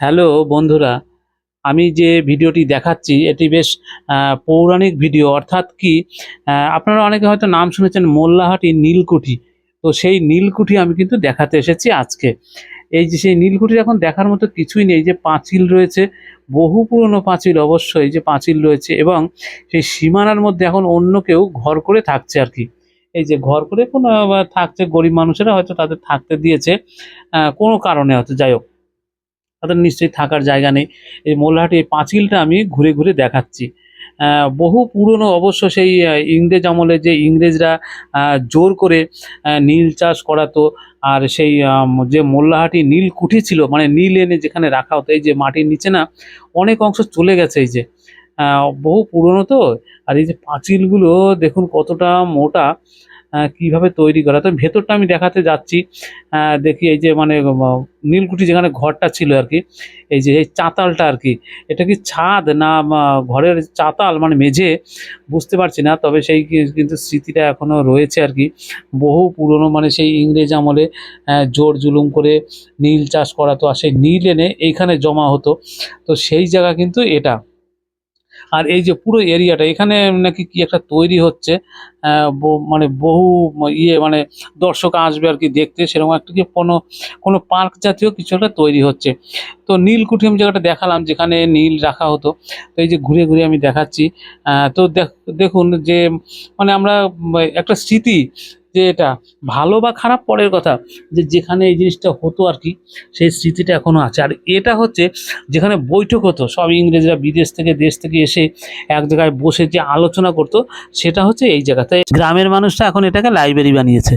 Hello বন্ধুরা, আমি যে ভিডিওটি দেখাচ্ছি, এটি বেশ পৌরাণিক ভিডিও। অর্থাৎ কি আপনারা অনেকে হয়তো নাম শুনেছেন মোল্লাহাটি নীলকুঠি। তো সেই নীলকুঠি আমি কিন্তু দেখাতে এসেছি আজকে। এই যে সেই নীলকুঠির এখন দেখার মতো কিছুই নেই। যে পাঁচিল রয়েছে, বহু পুরনো পাঁচিল অবশ্যই যে পাঁচিল রয়েছে এবং সেই সীমানার মধ্যে এখন অন্য কেউ ঘর করে থাকছে আর কি। এই যে ঘর করে কোনো থাকছে, গরিব মানুষেরা হয়তো তাদের থাকতে দিয়েছে কোনো কারণে হয়তো, যাই হোক। তাদের নিশ্চয়ই থাকার জায়গা নেই। এই মোল্লাহাটি পাঁচিলটা আমি ঘুরে ঘুরে দেখাচ্ছি। বহু পুরনো অবশ্য সেই ইংরেজ আমলে যে ইংরেজরা জোর করে নীল চাষ করাতো আর সেই যে মোল্লাহাটি নীল কুঠি ছিল মানে নীল এনে যেখানে রাখা হতো, এই যে মাটির নিচে না, অনেক অংশ চলে গেছে এই যে। বহু পুরনো তো, আর এই যে পাঁচিলগুলো দেখুন কতটা মোটা। কীভাবে তৈরি করা। তো ভেতরটা আমি দেখাতে যাচ্ছি। দেখি এই যে মানে নীলকুঠি যেখানে ঘরটা ছিল আর কি, এই যে এই চাতালটা আর কি, এটা কি ছাদ না ঘরের চাতাল? মানে মেঝে? বুঝতে পারছি না, তবে সেই কিন্তু স্মৃতিটা এখনও রয়েছে আর কি। বহু পুরনো মানে সেই ইংরেজ আমলে জোর জুলুম করে নীল চাষ করাতো আর সেই নীল এনে এইখানে জমা হতো। তো সেই জায়গা কিন্তু এটা। আর এই যে পুরো এরিয়াটা, এখানে নাকি কি একটা তৈরি হচ্ছে মানে বহু ইয়ে মানে দর্শক আসবে আর কি দেখতে, সেরকম একটা কি কোনো কোনো পার্ক জাতীয় কিছু একটা তৈরি হচ্ছে। তো নীলকুঠি আমি জায়গাটা দেখালাম, যেখানে নীল রাখা হতো। তো এই যে ঘুরে ঘুরে আমি দেখাচ্ছি তো দেখ, দেখুন যে মানে আমরা একটা স্মৃতি যে এটা ভালো বা খারাপ পরের কথা, যে যেখানে এই জিনিসটা হতো আর কি, সেই স্মৃতিটা এখনও আছে। আর এটা হচ্ছে যেখানে বৈঠক হতো, সব ইংরেজরা বিদেশ থেকে, দেশ থেকে এসে এক জায়গায় বসে যে আলোচনা করতো, সেটা হচ্ছে এই জায়গাতে। গ্রামের মানুষটা এখন এটাকে লাইব্রেরি বানিয়েছে।